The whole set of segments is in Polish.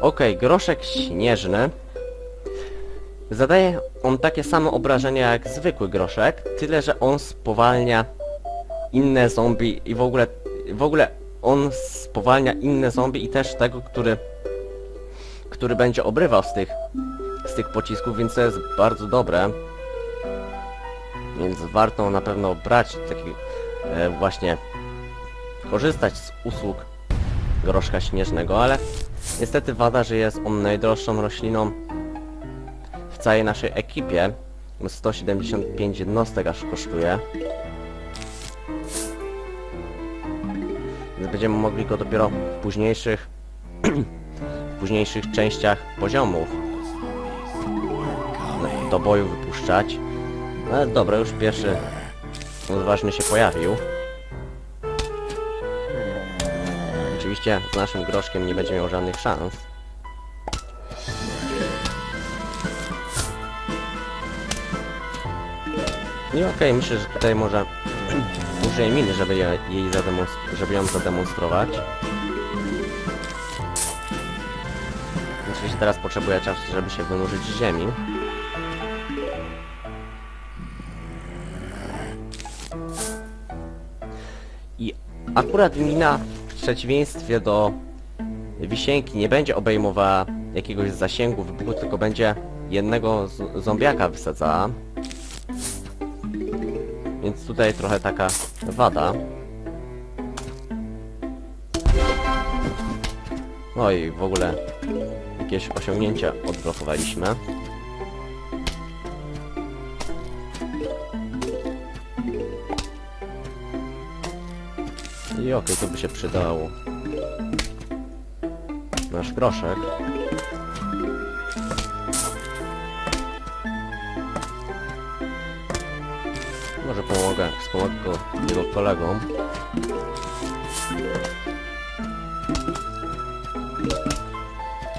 Okej, groszek śnieżny. Zadaje on takie samo obrażenia jak zwykły groszek, tyle że on spowalnia inne zombie i w ogóle w ogóle on spowalnia inne zombie i też tego, który który będzie obrywał z tych z tych pocisków, więc to jest bardzo dobre. Więc warto na pewno brać taki e, właśnie korzystać z usług groszka śnieżnego, ale niestety wada, że jest on najdroższą rośliną w całej naszej ekipie. 175 jednostek aż kosztuje. Więc będziemy mogli go dopiero w późniejszych w późniejszych częściach poziomów do boju wypuszczać. No ale dobra, już pierwszy odważny się pojawił. Oczywiście z naszym groszkiem nie będzie miał żadnych szans. I okej, myślę, że tutaj może użyję miny, żeby je, jej żeby ją zademonstrować. Oczywiście teraz potrzebuję czasu, żeby się wynurzyć z ziemi. I akurat mina przeciwieństwie do wisienki nie będzie obejmowała jakiegoś zasięgu wybuchu, tylko będzie jednego zombiaka wysadzała. Więc tutaj trochę taka wada. No i w ogóle jakieś osiągnięcia odblokowaliśmy. I okej, to by się przydało. Nasz groszek. Może pomogę, wspomogę go jego kolegom.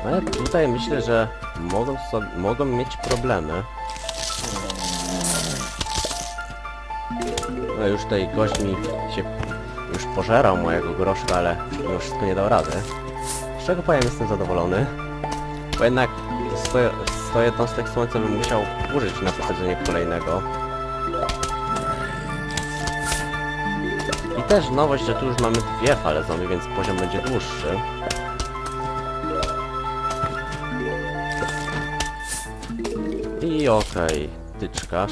Ale tutaj myślę, że mogą, sobie, mogą mieć problemy. No już tutaj gość mi się pożerał mojego groszka, ale mimo wszystko nie dał rady. Z czego powiem jestem zadowolony. Bo jednak 100, 100 jednostek słońca bym musiał użyć na posadzenie kolejnego. I też nowość, że tu już mamy dwie fale zombie, więc poziom będzie dłuższy. I okej, tyczkarz.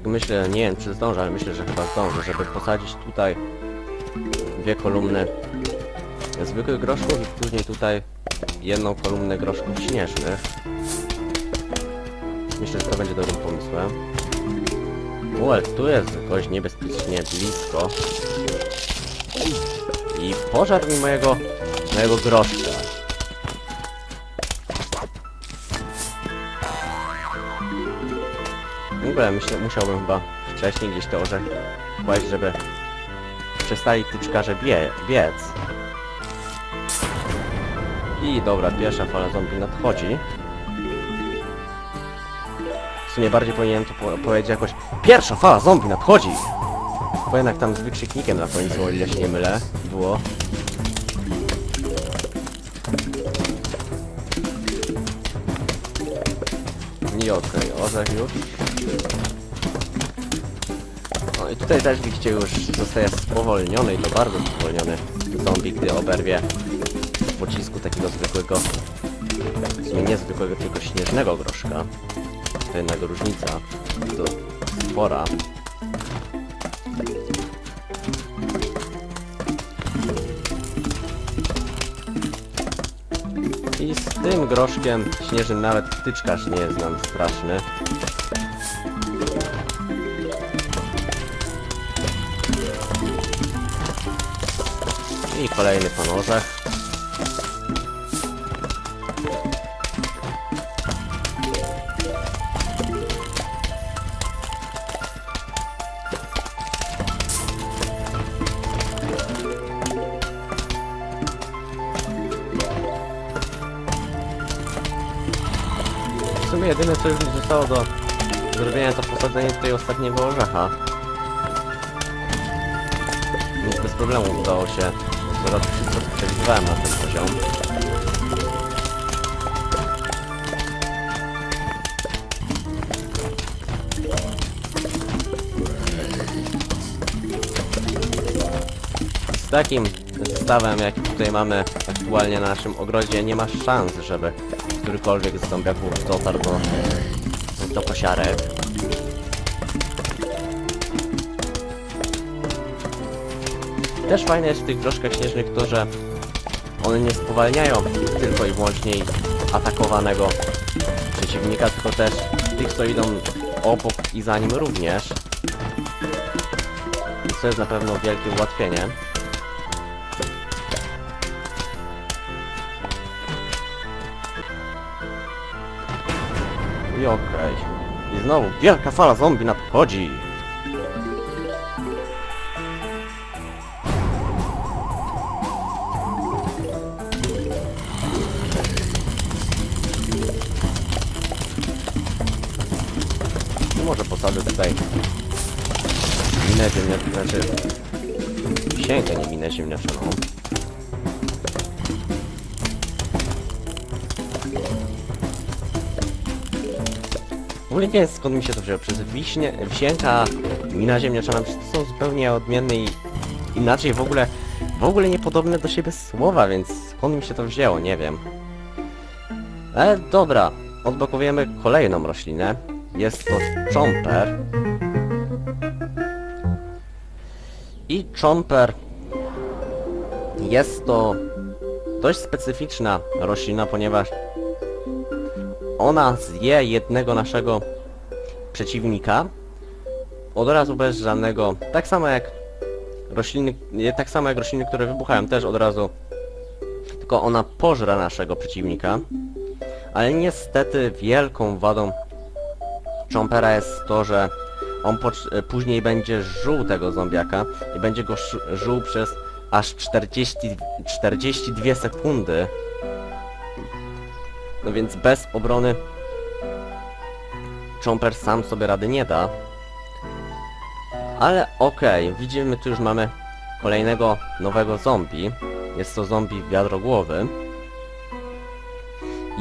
Tak myślę, nie wiem czy zdążę, ale myślę, że chyba zdążę, żeby posadzić tutaj dwie kolumny zwykłych groszków i później tutaj jedną kolumnę groszków śnieżnych. Myślę, że to będzie dobrym pomysłem. Ale tu jest jakoś niebezpiecznie blisko. I pożar mi mojego, mojego groszka. Ogóle myślę, musiałbym chyba wcześniej gdzieś te orzechy kłaść, żeby przestali tyczkarze bie biec. I dobra, pierwsza fala zombie nadchodzi. W sumie bardziej powinienem to po powiedzieć jakoś Pierwsza fala zombie nadchodzi! Bo jednak tam z wykrzyknikiem na końcu, o ile się nie mylę, było. I okej, orzech już. No i tutaj też widzicie już zostaje spowolniony i to bardzo spowolniony zombie, gdy oberwie z pocisku takiego zwykłego, w sumie nie zwykłego, tylko śnieżnego groszka. To jednak różnica, to spora. I z tym groszkiem śnieżnym nawet wtyczkarz nie jest nam straszny. I kolejny ponożek. W sumie jedyne co już mi zostało do zrobienia to posadzenie tutaj ostatniego orzecha. Więc bez problemu udało się zrobić wszystko, co przewidywałem na ten poziom. Z takim zestawem, jaki tutaj mamy aktualnie na naszym ogrodzie, nie ma szans, żeby którykolwiek z zombiaków dotarł do, do kosiarek. Też fajne jest w tych groszkach śnieżnych to, że one nie spowalniają tylko i wyłącznie atakowanego przeciwnika, tylko też tych, co idą obok i za nim również. I to jest na pewno wielkie ułatwienie. I okej. I znowu wielka fala zombie nadchodzi. Może posadzę tutaj minę ziemniaczaną, znaczy wisienkę, nie minę ziemniaczaną. W ogóle nie wiem skąd mi się to wzięło, przez wiśnie, wisienka, mina ziemniaczana, to są zupełnie odmienne i inaczej w ogóle, w ogóle niepodobne do siebie słowa, więc skąd mi się to wzięło, nie wiem. Ale dobra, odblokowujemy kolejną roślinę. Jest to czomper. I czomper jest to dość specyficzna roślina, ponieważ ona zje jednego naszego przeciwnika od razu bez żadnego, tak samo jak rośliny, tak samo jak rośliny, które wybuchają też od razu, tylko ona pożra naszego przeciwnika. Ale niestety wielką wadą Chompera jest to, że on później będzie żuł tego zombiaka i będzie go żuł przez aż 40, 42 sekundy. No więc bez obrony Chomper sam sobie rady nie da. Ale okej, widzimy tu już mamy kolejnego nowego zombie. Jest to zombie wiadrogłowy.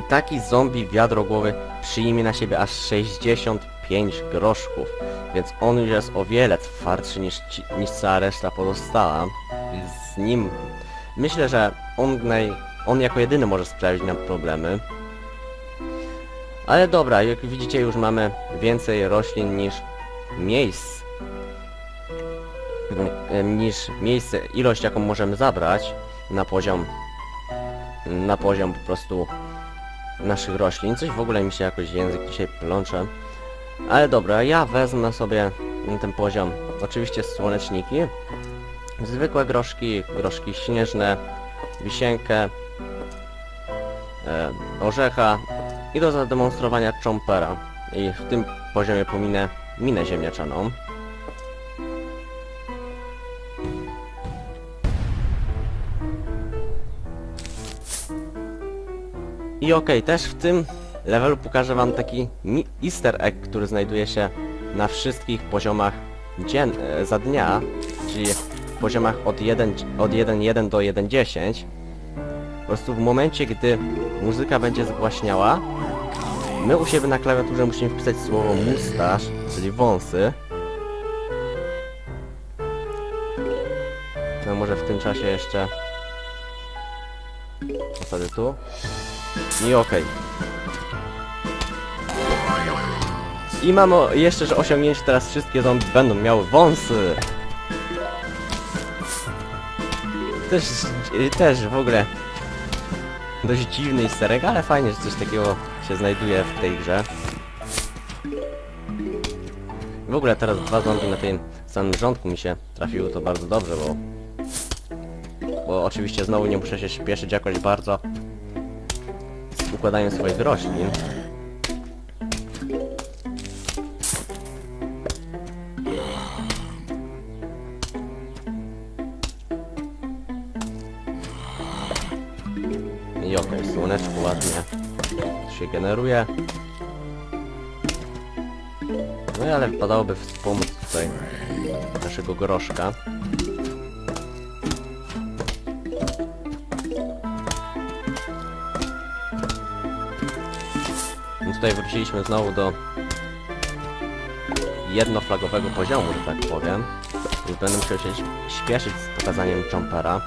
Taki zombie wiadrogłowy przyjmie na siebie aż 65 groszków, więc on już jest o wiele twardszy niż, ci, niż cała reszta pozostała. Z nim myślę, że on, naj, on jako jedyny może sprawić nam problemy. Ale dobra, jak widzicie już mamy więcej roślin niż miejsc. Niż miejsce, ilość jaką możemy zabrać na poziom na poziom po prostu naszych roślin. Coś w ogóle mi się jakoś język dzisiaj plącze. Ale dobra, ja wezmę sobie ten poziom oczywiście słoneczniki, zwykłe groszki, groszki śnieżne, wisienkę, e, orzecha i do zademonstrowania chompera. I w tym poziomie pominę minę ziemniaczaną. I okej, też w tym levelu pokażę wam taki easter egg, który znajduje się na wszystkich poziomach dzien e, za dnia, czyli w poziomach od 1 od 1.1 do 1.10. Po prostu w momencie, gdy muzyka będzie zgłaśniała, my u siebie na klawiaturze musimy wpisać słowo mustaż, czyli wąsy. No może w tym czasie jeszcze posadzę tu. I okej. I mamy o- jeszcze, że osiągnięcie teraz wszystkie zombie będą miały wąsy. Też, y, też w ogóle dość dziwny easter egg, ale fajnie, że coś takiego się znajduje w tej grze. W ogóle teraz dwa zombie na tym samym rządku mi się trafiły, to bardzo dobrze, bo... Bo oczywiście znowu nie muszę się śpieszyć jakoś bardzo z układaniem swoich roślin. I okej, słoneczko ładnie się generuje. No ale wypadałoby wspomóc tutaj naszego groszka. Tutaj wróciliśmy znowu do jednoflagowego poziomu, że tak powiem. Już będę musiał się śpieszyć z pokazaniem jumpera.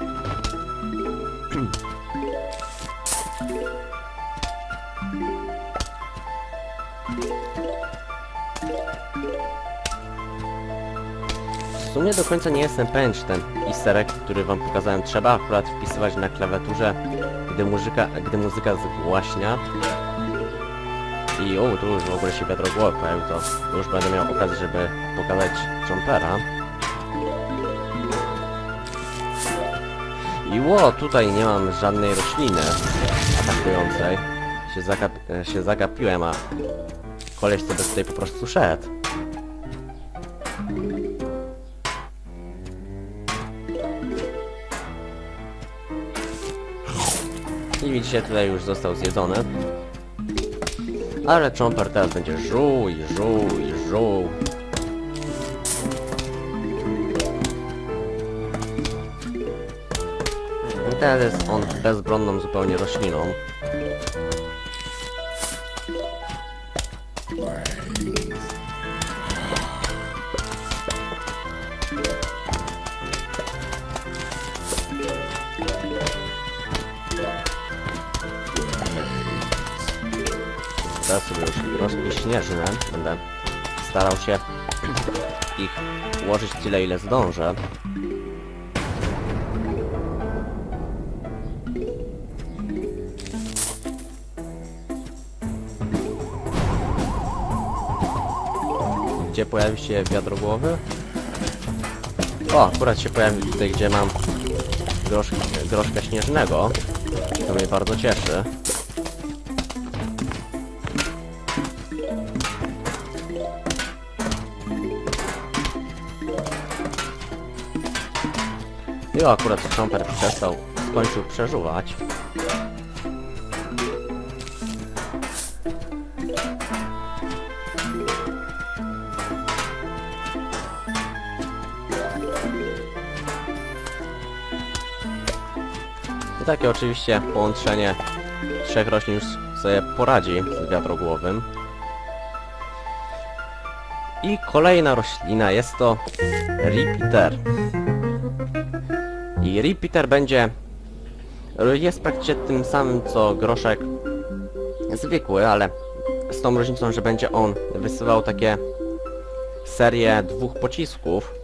W sumie do końca nie jestem pewien, czy ten easter który wam pokazałem, trzeba akurat wpisywać na klawiaturze, gdy muzyka, gdy muzyka zgłaśnia. I o, tu już w ogóle się wiadro głowy pojawił, to już będę miał okazję, żeby pokazać jumpera. I ło, tutaj nie mam żadnej rośliny atakującej. Się, zagap e, się zagapiłem, a koleś sobie tutaj po prostu szedł. I widzicie, tutaj już został zjedzony. Ale Chomper teraz będzie żuł i żuł i. I teraz jest on bezbronną zupełnie rośliną. Teraz sobie już. Będę starał się ich ułożyć tyle, ile zdążę. Gdzie pojawi się wiadrogłowy? O, akurat się pojawił tutaj, gdzie mam grosz, groszka śnieżnego. To mnie bardzo cieszy. I akurat Trumper przestał, skończył przeżuwać. I takie oczywiście połączenie trzech roślin już sobie poradzi z wiatrogłowym. I kolejna roślina jest to Repeater. I repeater będzie... Jest praktycznie tym samym co groszek zwykły, ale z tą różnicą, że będzie on wysyłał takie serię dwóch pocisków